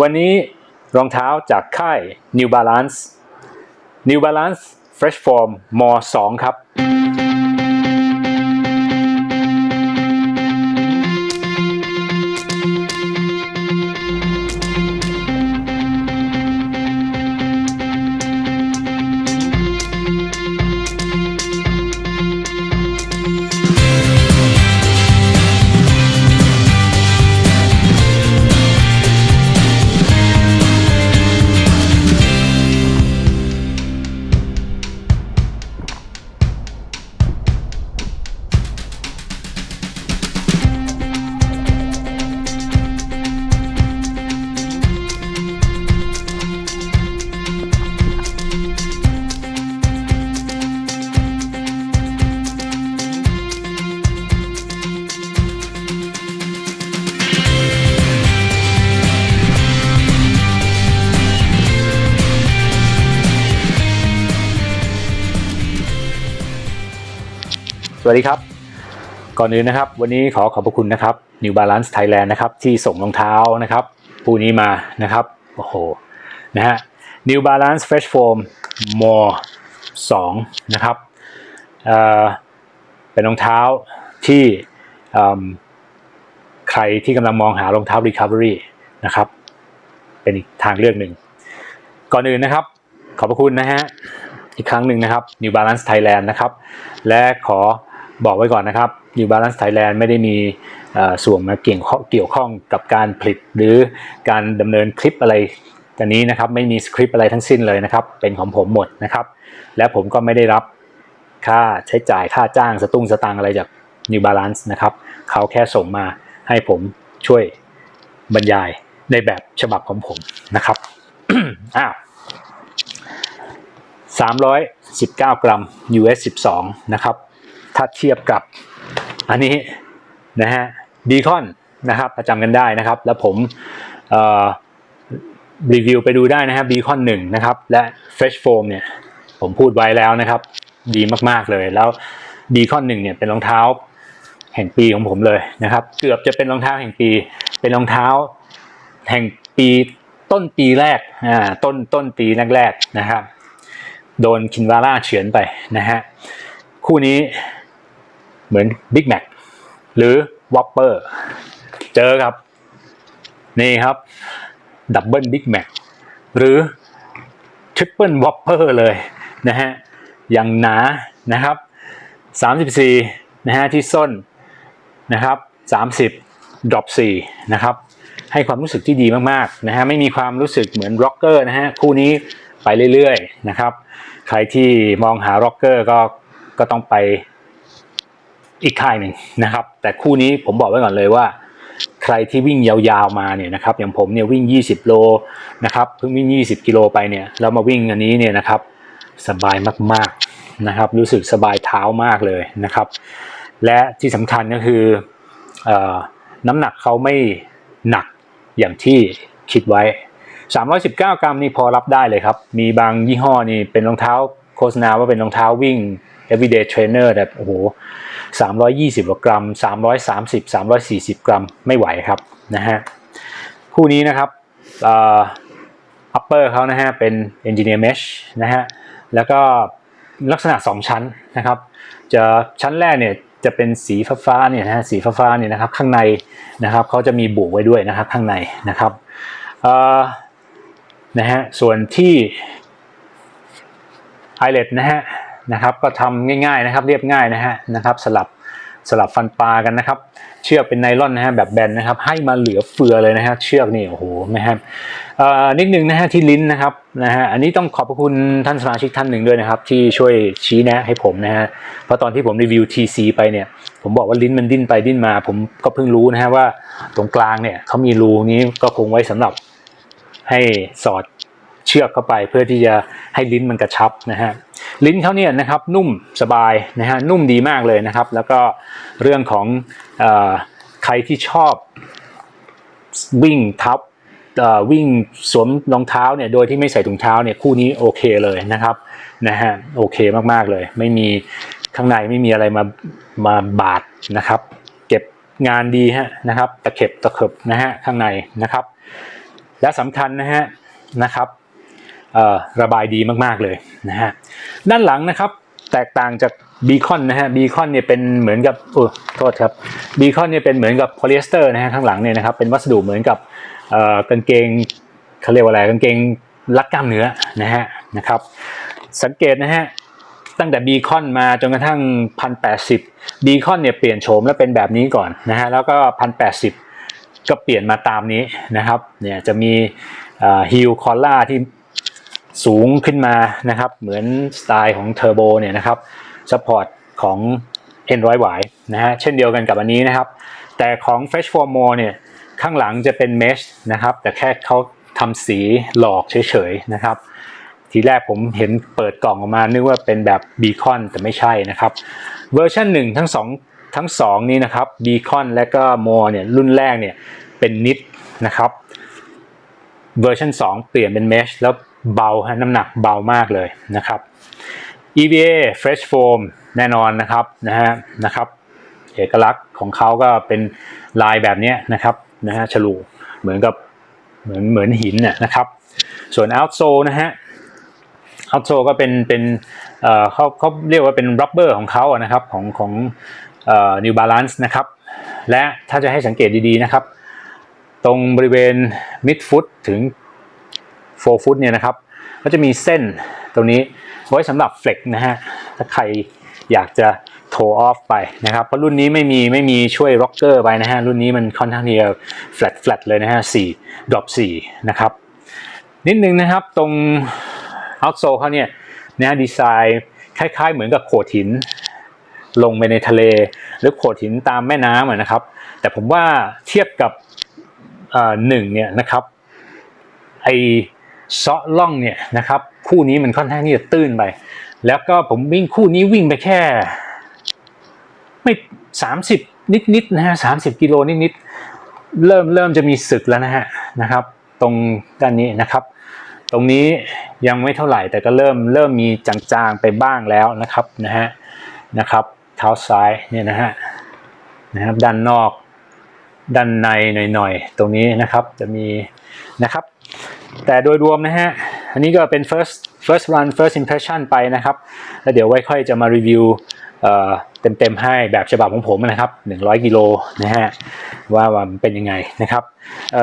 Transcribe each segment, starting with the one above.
วันนี้รองเท้าจากค่าย New Balance New Balance Fresh Form m 2ครับ สวัสดีครับ ก่อนอื่นนะครับ วันนี้ขอขอบพระคุณนะครับ New Balance Thailand นะครับที่ส่งรองเท้านะครับผู้นี้มานะครับโอ้โหนะฮะ New Balance Fresh Foam More 2นะครับเอ่อเป็นรองเท้าที่เอิ่มใครที่กำลังมองหารองเท้า Recovery นะครับ เป็นอีกทางเลือกหนึ่ง ก่อนอื่นนะครับ ขอบพระคุณนะฮะอีกครั้งหนึ่งนะครับ New Balance Thailand นะครับ และขอ บอกไว้ก่อนนะครับ New Balance Thailand ไม่ได้มีส่วนมาเกี่ยวข้องเกี่ยวข้องกับการผลิต หรือการดำเนินคลิปอะไรกันนี้นะครับไม่มีสคริปต์อะไรทั้งสิ้นเลยนะครับ เป็นของผมหมดนะครับ และผมก็ไม่ได้รับค่าใช้จ่ายค่าจ้างสตุ้งสตางอะไรจาก New Balance นะครับ เขาแค่ส่งมาให้ผมช่วยบรรยายในแบบฉบับของผมนะครับอ้าว319 กรัม US 12 นะครับ ถ้าเทียบกับอันนี้นะฮะบีคอนนะครับประจำกันได้นะครับ แล้วผมรีวิวไปดูได้นะครับบีคอน1นะครับและ Fresh Foam เนี่ยผมพูดไว้แล้วนะครับ ดีมากๆเลยแล้วบีคอน1เนี่ยเป็นรองเท้าแห่งปีของผมเลยนะครับ เกือบจะเป็นรองเท้าแห่งปี เป็นรองเท้าแห่งปีต้นปีแรกอ่าต้นต้นปีแรกๆนะครับ โดนคินวาร่าเฉือนไปนะฮะคู่นี้ เหมือน Big Mac หรือ Whopper เจอครับ นี่ครับดับเบิล Big Mac หรือ Triple Whopper เลยนะฮะอย่างหนานะครับ34นะฮะที่ส้นนะครับ30 drop 4นะครับให้ความรู้สึกที่ดีมากๆนะฮะไม่มีความรู้สึกเหมือนร็อกเกอร์นะฮะคู่นี้ไปเรื่อยๆนะครับ ใครที่มองหาร็อกเกอร์ก็ก็ต้องไป อีกค่ายหนึ่งนะครับ แต่คู่นี้ผมบอกไว้ก่อนเลยว่า ใครที่วิ่งยาวๆมาเนี่ยนะครับอย่างผมเนี่ยวิ่ง 20 โลนะครับเพิ่งวิ่ง 20 กิโลไปเนี่ยแล้วมาวิ่งอันนี้เนี่ยนะครับสบายมากๆนะครับ รู้สึกสบายเท้ามากเลยนะครับ และที่สำคัญก็คือออน้ำหนักเขาไม่หนักอย่างที่คิดไว้ 319 กรัมนี่พอรับได้เลยครับ มีบางยี่ห้อนี่เป็นรองเท้าโฆษณาว่าเป็นรองเท้าวิ่ง everyday trainer แต่โอ้โห 320กว่ากรัม 330 340 กรัมไม่ไหวครับนะฮะคู่นี้นะครับอ่อ upper เขานะฮะเป็น engineer mesh นะฮะแล้วก็ลักษณะ 2 ชั้นนะครับ จะชั้นแรกเนี่ยจะเป็นสีฟ้าๆเนี่ยนะฮะสีฟ้าๆเนี่ยนะครับข้างในนะครับเขาจะมีบุไว้ด้วยนะครับข้างในนะครับนะฮะส่วนที่ eyelet นะฮะ นะครับ ก็ทำง่ายๆนะครับ เรียบง่ายนะฮะนะครับ สลับสลับฟันปลากันนะครับ เชือกเป็นไนล่อนนะฮะแบบแบนนะครับ ให้มาเหลือเฟือเลยนะฮะเชือกนี่โอ้โหนะครับเอ่อนิดนึงนะฮะที่ลิ้นนะครับนะฮะอันนี้ต้องขอบพระคุณท่านสมาชิกท่านหนึ่งด้วยนะครับ ที่ช่วยชี้แนะให้ผมนะฮะเพราะตอนที่ผมรีวิว TC ไปเนี่ยผมบอกว่าลิ้นมันดิ้นไปดิ้นมา ผมก็เพิ่งรู้นะฮะว่าตรงกลางเนี่ยเขามีรูนี้ก็คงไว้สำหรับให้สอด เชือกเข้าไปเพื่อที่จะให้ลิ้นมันกระชับนะฮะลิ้นเขาเนี่ยนะครับนุ่มสบายนะฮะนุ่มดีมากเลยนะครับ แล้วก็เรื่องของอใครที่ชอบวิ่งทับวิ่งสวมรองเท้าเนี่ยโดยที่ไม่ใส่ถุงเท้าเนี่ยคู่นี้โอเคเลยนะครับนะฮะโอเคมากๆเลย ไม่มีข้างในไม่มีอะไรมามาบาดนะครับ เก็บงานดีฮะนะครับตะเข็บตะเข็บนะฮะข้างในนะครับ และสำคัญนะฮะนะครับ ระบายดีมากๆเลยนะฮะด้านหลังนะครับแตกต่างจากบีคอนนะฮะบีคอนเนี่ยเป็นเหมือนกับโอ้โทษครับบีคอนเนี่ยเป็นเหมือนกับโพลีเอสเตอร์นะฮะข้างหลังเนี่ยนะครับเป็นวัสดุเหมือนกับกางเกงเขาเรียกว่าอะไรกางเกงรัดกล้ามเนื้อนะฮะนะครับสังเกตนะฮะตั้งแต่บีคอนมาจนกระทั่งพันแปดสิบบีคอนเนี่ยเปลี่ยนโฉมแล้วเป็นแบบนี้ก่อนนะฮะแล้วก็พันแปดสิบก็เปลี่ยนมาตามนี้นะครับเนี่ยจะมีฮิลคอล่าที่ สูงขึ้นมานะครับ เหมือนสไตล์ของเทอร์โบเนี่ยนะครับซัพพอร์ตของ N100Y นะฮะเช่นเดียวกันกับอันนี้นะครับ แต่ของ Fresh for More เนี่ยข้างหลังจะเป็น Mesh นะครับ แต่แค่เขาทำสีหลอกเฉยๆนะครับ ทีแรกผมเห็นเปิดกล่องออกมา นึกว่าเป็นแบบบีคอนแต่ไม่ใช่นะครับ เวอร์ชันหนึ่งทั้งสองทั้งสองนี้นะครับบีคอนและก็โมเนี่ยรุ่นแรกเนี่ยเป็นนิดนะครับ เวอร์ชัน2 เปลี่ยนเป็นเมชแล้ว เบาฮะน้ำหนักเบามากเลยนะครับ EVA Fresh Foam แน่นอนนะครับนะฮะนะครับ เอกลักษณ์ของเขาก็เป็นลายแบบนี้นะครับนะฮะฉลูเหมือนกับเหมือนเหมือนหินเนี่ยนะครับ ส่วน outsole นะฮะ outsole ก็เป็นเป็นเอ่อเขาเขาเรียกว่าเป็น rubber ของเขาอะนะครับของของเอ่อ New Balance นะครับ และถ้าจะให้สังเกตดีๆนะครับ ตรงบริเวณ mid foot ถึง 4 foot เนี่ยนะครับ ก็จะมีเส้นตรงนี้ไว้สำหรับ flex นะฮะ ถ้าใครอยากจะโทออฟไปนะครับ เพราะรุ่นนี้ไม่มีไม่มีช่วย rocker ไปนะฮะ รุ่นนี้มันค่อนข้างที่จะ flat flat เลยนะฮะ4 drop 4นะครับ นิดนึงนะครับตรง outsole เขาเนี่ยนะฮะดีไซน์คล้าย ๆ เหมือนกับโขดหินลงไปในทะเล หรือโขดหินตามแม่น้ำนะครับ แต่ผมว่าเทียบกับอ่อหนึ่งเนี่ยนะครับไอ เซาะล่องเนี่ยนะครับคู่นี้มันค่อนข้างที่จะตื้นไป แล้วก็ผมวิ่งคู่นี้วิ่งไปแค่ ไม่สามสิบนิดๆนะฮะสามสิบกิโลนิดๆเริ่มเริ่มจะมีศึกแล้วนะฮะนะครับ ตรงด้านนี้นะครับ ตรงนี้ยังไม่เท่าไหร่แต่ก็เริ่มเริ่มมีจางๆไปบ้างแล้วนะครับนะฮะนะครับเท้าซ้ายเนี่ยนะฮะนะครับด้านนอกด้านในหน่อยๆ ตรงนี้นะครับจะมีนะครับ แต่โดยรวมนะฮะ อันนี้ก็เป็น first first run first impression ไปนะครับ แล้วเดี๋ยวไว้ค่อยจะมารีวิวเอ่อเต็มๆให้แบบฉบับของผมนะครับ 100 กิโลนะฮะว่าว่ามันเป็นยังไงนะครับ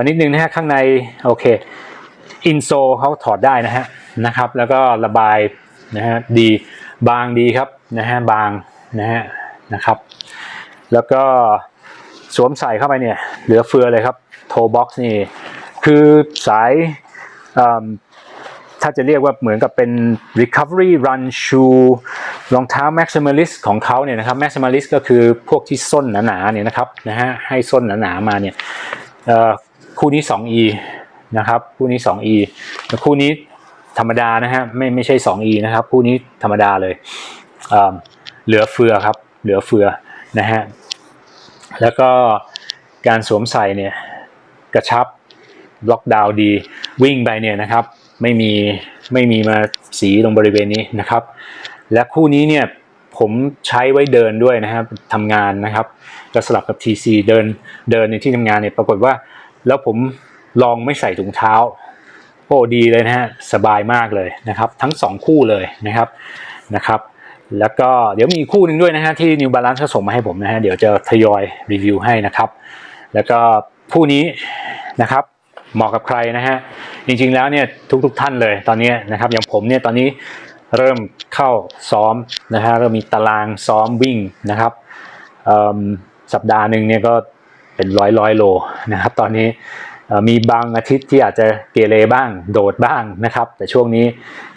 นิดนึงนะฮะข้างในโอเคอินโซเขาถอดได้นะฮะนะครับ แล้วก็ระบายนะฮะดีบางดีครับนะฮะบางนะฮะนะครับ แล้วก็สวมใส่เข้าไปเนี่ยเหลือเฟือเลยครับโทบ็อกซ์นี่คือสาย ถ้าจะเรียกว่าเหมือนกับเป็น recovery run shoe รองเท้า maximalist ของเขาเนี่ยนะครับ maximalist ก็คือพวกที่ส้นหนาๆเนี่ยนะครับนะฮะให้ส้นหนาๆมาเนี่ยคู่นี้ 2e นะครับ คู่นี้ 2e แต่คู่นี้ธรรมดานะฮะไม่ไม่ใช่ 2e นะครับ คู่นี้ธรรมดาเลยเเหลือเฟือครับ เหลือเฟือนะฮะแล้วก็การสวมใส่เนี่ยกระชับ ล็อกดาวน์ดี วิ่งไปเนี่ยนะครับ ไม่มีไม่มีมาสีตรงบริเวณนี้นะครับ และคู่นี้เนี่ยผมใช้ไว้เดินด้วยนะครับทำงานนะครับก็สลับกับ TC เดินเดินในที่ทำงานเนี่ยปรากฏว่า แล้วผมลองไม่ใส่ถุงเท้าโอ้ดีเลยนะฮะสบายมากเลยนะครับ ทั้งสองคู่เลยนะครับนะครับ แล้วก็เดี๋ยวมีคู่หนึ่งด้วยนะฮะที่ New Balance เขาส่งมาให้ผมนะฮะเดี๋ยวจะทยอยรีวิวให้นะครับ แล้วก็คู่นี้นะครับ เหมาะกับใครนะฮะ จริงๆแล้วเนี่ยทุกๆท่านเลยตอนนี้นะครับ อย่างผมเนี่ยตอนนี้เริ่มเข้าซ้อมนะฮะเริ่มมีตารางซ้อมวิ่งนะครับสัปดาห์หนึ่งเนี่ยก็เป็นร้อยร้อยโลนะครับตอนนี้มีบางอาทิตย์ที่อาจจะเกเรบ้างโดดบ้างนะครับ แต่ช่วงนี้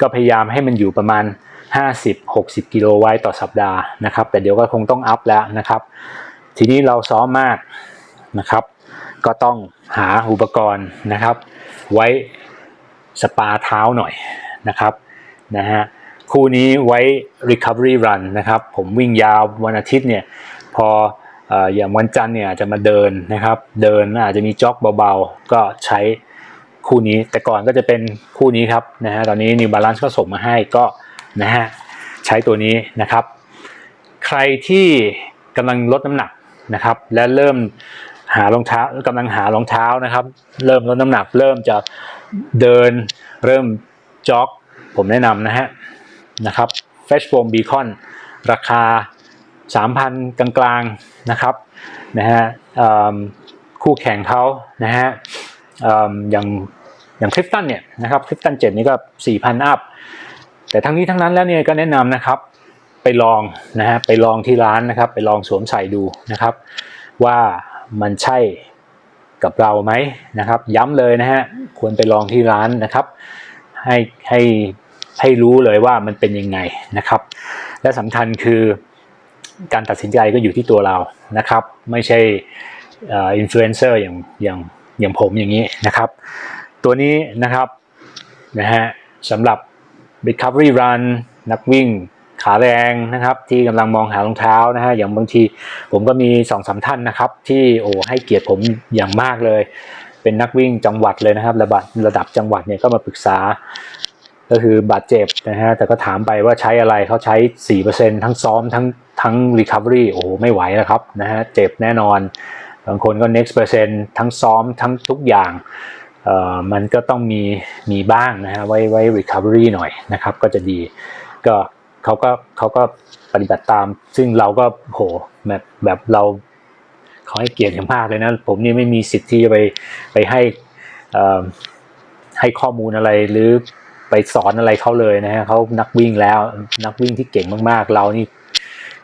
ก็พยายามให้มันอยู่ประมาณ 50-60 กิโลไว้ต่อสัปดาห์นะครับ แต่เดี๋ยวก็คงต้องอัพแล้วนะครับ ทีนี้เราซ้อมมากนะครับ ก็ต้องหาอุปกรณ์นะครับ ไว้สปาเท้าหน่อยนะครับนะฮะคู่นี้ไว้ recovery run นะครับ ผมวิ่งยาววันอาทิตย์เนี่ยพอออย่างวันจันทร์เนี่ยจจะมาเดินนะครับ เดินอาจจะมีจ็อกเบาๆ ก็ใช้คู่นี้แต่ก่อนก็จะเป็นคู่นี้ครับนะฮะตอนนี้ New Balance ก็ส่งมาให้ก็นะฮะใช้ตัวนี้นะครับ ใครที่กำลังลดน้ำหนักนะครับ และเริ่ม หารองเท้ากำลังหารองเท้านะครับ เริ่มลดน้ำหนัก เริ่มจะเดิน เริ่มจ็อก ผมแนะนำนะฮะนะครับ Fresh Foam Beacon ราคา 3,000 กลางๆนะครับนะฮะคู่แข่งเขานะฮะอย่างอย่างคลิฟตันเนี่ยนะครับคลิฟตัน7นี่ก็ 4,000 อัพ แต่ทั้งนี้ทั้งนั้นแล้วเนี่ยก็แนะนำนะครับไปลองนะฮะไปลองที่ร้านนะครับ ไปลองสวมใส่ดูนะครับ ว่า มันใช่กับเราไหมนะครับ ย้ำเลยนะฮะควรไปลองที่ร้านนะครับ ให้ให้ให้รู้เลยว่ามันเป็นยังไงนะครับ และสำคัญคือการตัดสินใจก็อยู่ที่ตัวเรานะครับ ไม่ใช่อินฟลูเอนเซอร์อย่างอย่างอย่างผมอย่างนี้นะครับ ตัวนี้นะครับนะฮะสำหรับ Recovery Run นักวิ่ง ขาแรงนะครับ ที่กำลังมองหารองเท้านะฮะอย่างบางทีผมก็มีสองสามท่านนะครับ ที่โอ้ให้เกียรติผมอย่างมากเลย เป็นนักวิ่งจังหวัดเลยนะครับ ระดับระดับจังหวัดเนี่ยก็มาปรึกษา ก็คือบาดเจ็บนะฮะแต่ก็ถามไปว่าใช้อะไรเขาใช้ 4%ทั้งซ้อมทั้งทั้ง Recovery โอ้โหไม่ไหวแล้วครับนะฮะเจ็บแน่นอนบางคนก็ next percent ทั้งซ้อมทั้งทุกอย่างเอ่อมันก็ต้องมีมีบ้างนะฮะไว้ไว้ recovery หน่อยนะครับ ก็จะดีก็ เขาก็เขาก็ปฏิบัติตาม ซึ่งเราก็โหแบบแบบเราเขาให้เกียรติอย่างมากเลยนะ ผมนี่ไม่มีสิทธิ์ที่จะไปไปให้ให้ข้อมูลอะไรหรือไปสอนอะไรเขาเลยนะฮะเขานักวิ่งแล้วนักวิ่งที่เก่งมากๆ เรานี่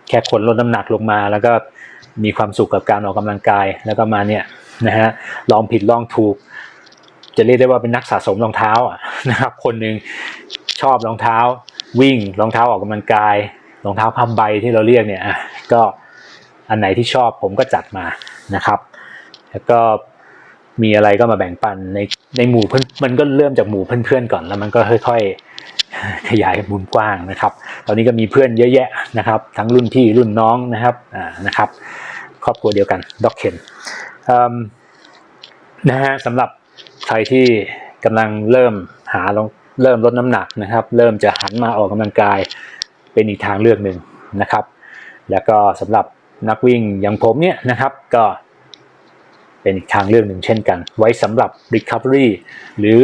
แค่คนลดน้ำหนักลงมา แล้วก็มีความสุขกับการออกกำลังกายแล้วก็มาเนี่ยนะฮะลองผิดลองถูก จะเรียกได้ว่าเป็นนักสะสมรองเท้าอะนะครับ คนหนึ่งชอบรองเท้า วิ่งรองเท้าออกกำลังกายรองเท้าผ้าใบที่เราเรียกเนี่ยอะก็อันไหนที่ชอบผมก็จัดมานะครับ แล้วก็มีอะไรก็มาแบ่งปันในในหมู่เพื่อนมันก็เริ่มจากหมู่เพื่อนๆก่อนแล้วมันก็ค่อยๆขยายมุมกว้างนะครับ ตอนนี้ก็มีเพื่อนเยอะแยะนะครับ ทั้งรุ่นพี่รุ่นน้องนะครับอ่านะครับ ครอบครัวเดียวกันด็อกเคนนะฮะสำหรับใครที่กำลังเริ่มหาลง เริ่มลดน้ำหนักนะครับ เริ่มจะหันมาออกกำลังกายเป็นอีกทางเลือกหนึ่งนะครับ แล้วก็สำหรับนักวิ่งอย่างผมเนี่ยนะครับก็เป็นอีกทางเลือกหนึ่งเช่นกัน ไว้สำหรับ recovery หรือ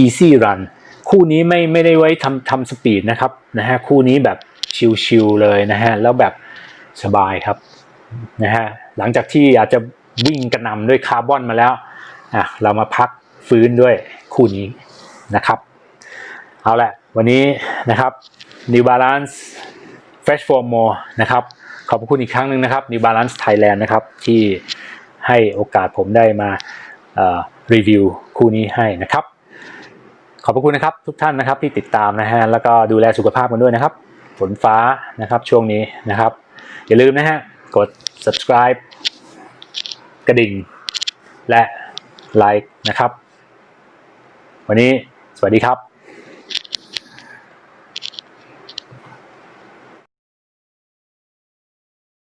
easy run คู่นี้ไม่ไม่ได้ไว้ทำทำสปีดนะครับนะฮะคู่นี้แบบชิลๆเลยนะฮะแล้วแบบสบายครับนะฮะหลังจากที่อาจจะวิ่งกระนำด้วยคาร์บอนมาแล้วอะเรามาพักฟื้นด้วยคู่นี้นะครับ เอาละ วันนี้นะครับ New Balance Fresh for More นะครับ ขอบคุณอีกครั้งหนึ่งนะครับ New Balance Thailand นะครับ ที่ให้โอกาสผมได้มารีวิวคู่นี้ให้นะครับ ขอบคุณนะครับทุกท่านนะครับที่ติดตามนะฮะแล้วก็ดูแลสุขภาพกันด้วยนะครับ ฝนฟ้านะครับช่วงนี้นะครับ อย่าลืมนะฮะกด subscribe กระดิ่ง และไลค์นะครับ วันนี้สวัสดีครับ